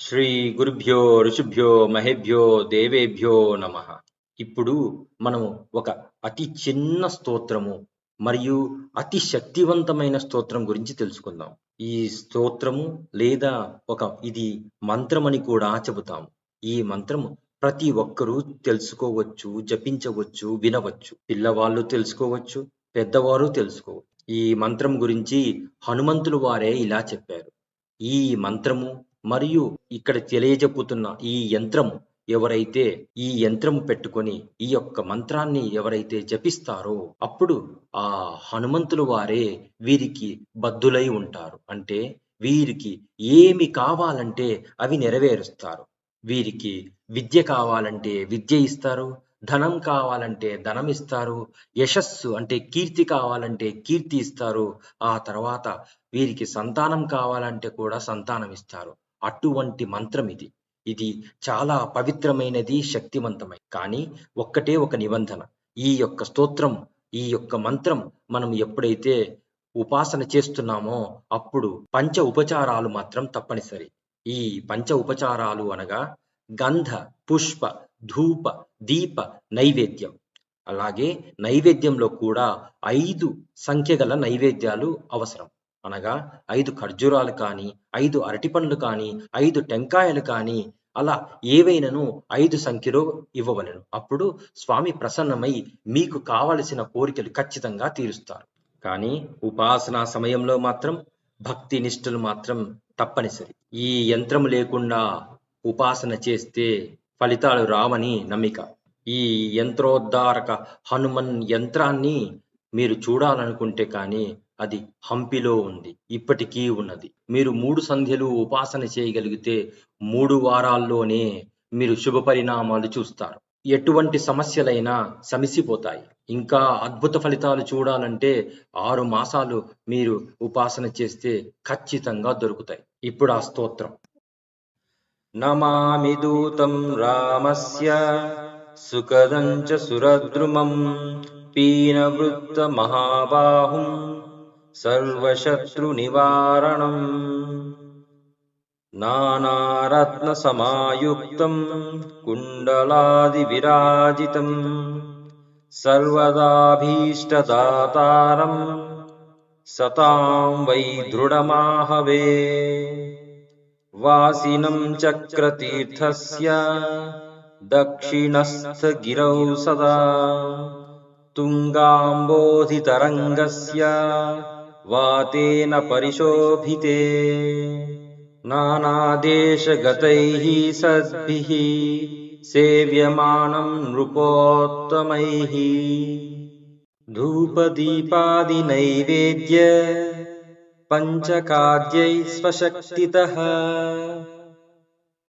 శ్రీ గురుభ్యో ఋషిభ్యో మహేభ్యో దేవేభ్యో నమ. ఇప్పుడు మనం ఒక అతి చిన్న స్తోత్రము మరియు అతి శక్తివంతమైన స్తోత్రం గురించి తెలుసుకుందాం. ఈ స్తోత్రము లేదా ఒక ఇది మంత్రమని కూడా చెబుతాము ఈ మంత్రము ప్రతి ఒక్కరూ తెలుసుకోవచ్చు జపించవచ్చు వినవచ్చు. పిల్లవాళ్ళు తెలుసుకోవచ్చు పెద్దవారు తెలుసుకోవచ్చు. ఈ మంత్రం గురించి హనుమంతులు వారే ఇలా చెప్పారు. ఈ మంత్రము మరియు ఇక్కడ తెలియజెప్పుతున్న ఈ యంత్రము ఎవరైతే ఈ యంత్రము పెట్టుకొని ఈ యొక్క మంత్రాన్ని ఎవరైతే జపిస్తారో అప్పుడు ఆ హనుమంతులు వారే వీరికి బద్దులై ఉంటారు. అంటే వీరికి ఏమి కావాలంటే అవి నెరవేరుస్తారు. వీరికి విద్య కావాలంటే విద్య ఇస్తారు. ధనం కావాలంటే ధనం ఇస్తారు. యశస్సు అంటే కీర్తి కావాలంటే కీర్తి ఇస్తారు. ఆ తర్వాత వీరికి సంతానం కావాలంటే కూడా సంతానం ఇస్తారు. అటువంటి మంత్రం ఇది. ఇది చాలా పవిత్రమైనది శక్తివంతమైనది. కానీ ఒక్కటే ఒక నిబంధన. ఈ యొక్క స్తోత్రం ఈ యొక్క మంత్రం మనం ఎప్పుడైతే ఉపాసన చేస్తున్నామో అప్పుడు పంచ ఉపచారాలు మాత్రం తప్పనిసరి. ఈ పంచ ఉపచారాలు అనగా గంధ పుష్ప ధూప దీప నైవేద్యం. అలాగే నైవేద్యంలో కూడా ఐదు సంఖ్య గల నైవేద్యాలు అవసరం. అనగా ఐదు ఖర్జూరాలు కానీ ఐదు అరటి పండ్లు కానీ ఐదు టెంకాయలు కానీ అలా ఏవైనను ఐదు సంఖ్యలో ఇవ్వవలను. అప్పుడు స్వామి ప్రసన్నమై మీకు కావలసిన కోరికలు ఖచ్చితంగా తీరుస్తారు. కానీ ఉపాసనా సమయంలో మాత్రం భక్తి నిష్ఠలు మాత్రం తప్పనిసరి. ఈ యంత్రం లేకుండా ఉపాసన చేస్తే ఫలితాలు రావని నమ్మిక. ఈ యంత్రోద్ధారక హనుమన్ యంత్రాన్ని మీరు చూడాలనుకుంటే కానీ అది హంపిలో ఉంది ఇప్పటికీ ఉన్నది. మీరు మూడు సంధ్యలు ఉపాసన చేయగలిగితే మూడు వారాల్లోనే మీరు శుభ పరిణామాలు చూస్తారు. ఎటువంటి సమస్యలైనా సమిసిపోతాయి. ఇంకా అద్భుత ఫలితాలు చూడాలంటే ఆరు మాసాలు మీరు ఉపాసన చేస్తే ఖచ్చితంగా దొరుకుతాయి. ఇప్పుడు ఆ స్తోత్రం. నమామి దూతం రామస్య సుఖదం చ సురద్రుమం పీనవృత్త మహాబాహుం सर्वशत्रुनिवारणम्। नानारत्नसमायुक्तम् कुण्डलादिविराजितम् सर्वदाभीष्टदातारम् सतां वै दृढमाहवे। वासिनं चक्रतीर्थस्य दक्षिणस्थगिरौ सदा तुङ्गाम्बोधितरङ्गस्य वातेन परिशोभिते। नानादेशगतैः सद्भिः सेव्यमानं नृपोत्तमैः। धूपदीपादिनैवेद्य पञ्चकाद्यैः स्वशक्तितः।